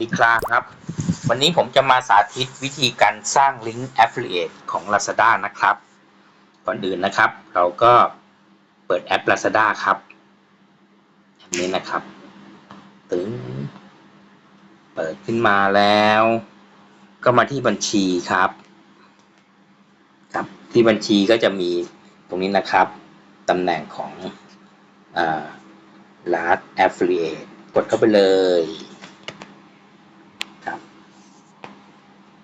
ดีครับ วันนี้ผมจะมาสาธิตวิธีการสร้างลิงก์ Affiliate ของ Lazada นะครับ ก่อนอื่นนะครับ เราก็เปิดแอป Lazada ครับแอปนี้นะครับตึง เปิดขึ้นมาแล้ว ก็มาที่บัญชีครับครับ ที่บัญชีก็จะมีตรงนี้นะครับตำแหน่งของอ่า Last Affiliate กดเข้าไปเลย ครับ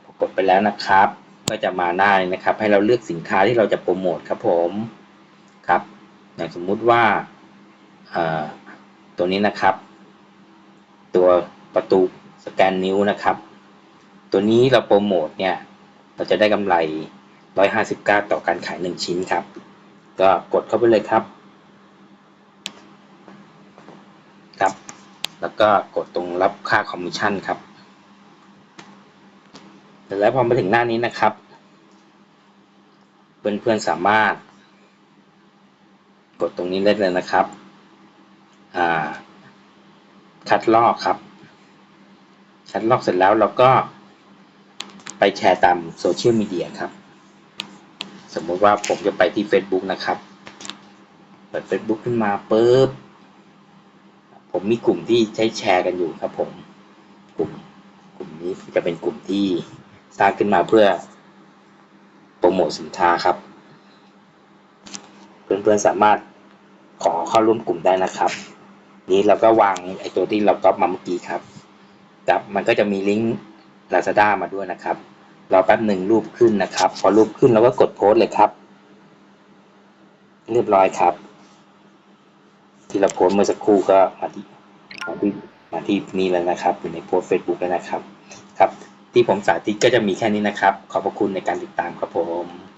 พอกด ไปแล้วนะครับ ก็จะมาหน้านะครับ ให้เราเลือกสินค้าที่เราจะโปรโมทครับผมครับ อย่างสมมุติว่าตัวนี้นะครับ ตัวประตูสแกนนิ้วนะครับ ตัวนี้เราโปรโมทเนี่ย เราจะได้กำไร 159 ต่อการขาย 1 ชิ้นครับ ก็กดเข้าไปเลยครับครับ แล้วก็กดตรงรับค่าคอมมิชชั่นครับ เสร็จแล้วพอมาถึงหน้านี้นะครับ เพื่อนๆสามารถ กดตรงนี้ได้เลยนะครับคัดลอกครับ คัดลอกเสร็จแล้วเราก็ไปแชร์ตามโซเชียลมีเดียครับ สมมติว่าผมจะไปที่ Facebook นะครับ เปิด Facebook ขึ้นมาปุ๊บ ผมมีกลุ่มที่ใช้แชร์กันอยู่ครับผม กลุ่มกลุ่มนี้จะเป็นกลุ่มที่ สร้างขึ้นมาเพื่อโปรโมทสินค้าครับ เพื่อนๆสามารถขอเข้าร่วมกลุ่มได้นะครับ นี้เราก็วางไอตัวที่เราก๊อปมาเมื่อกี้ครับครับมันก็จะมีลิงก์ Lazada มาด้วยนะครับรอแป๊บหนึ่งรูปขึ้นนะครับ พอรูปขึ้นเราก็กดโพสต์เลยครับ เรียบร้อยครับ ที่เราโพสเมื่อสักครู่ก็มาที่มาที่มาที่นี่แล้วนะครับ อยู่ในโพสต์ Facebook แล้วนะครับ ครับ ที่ผมสาธิตก็จะมีแค่นี้นะครับ ขอบพระคุณในการติดตามครับผม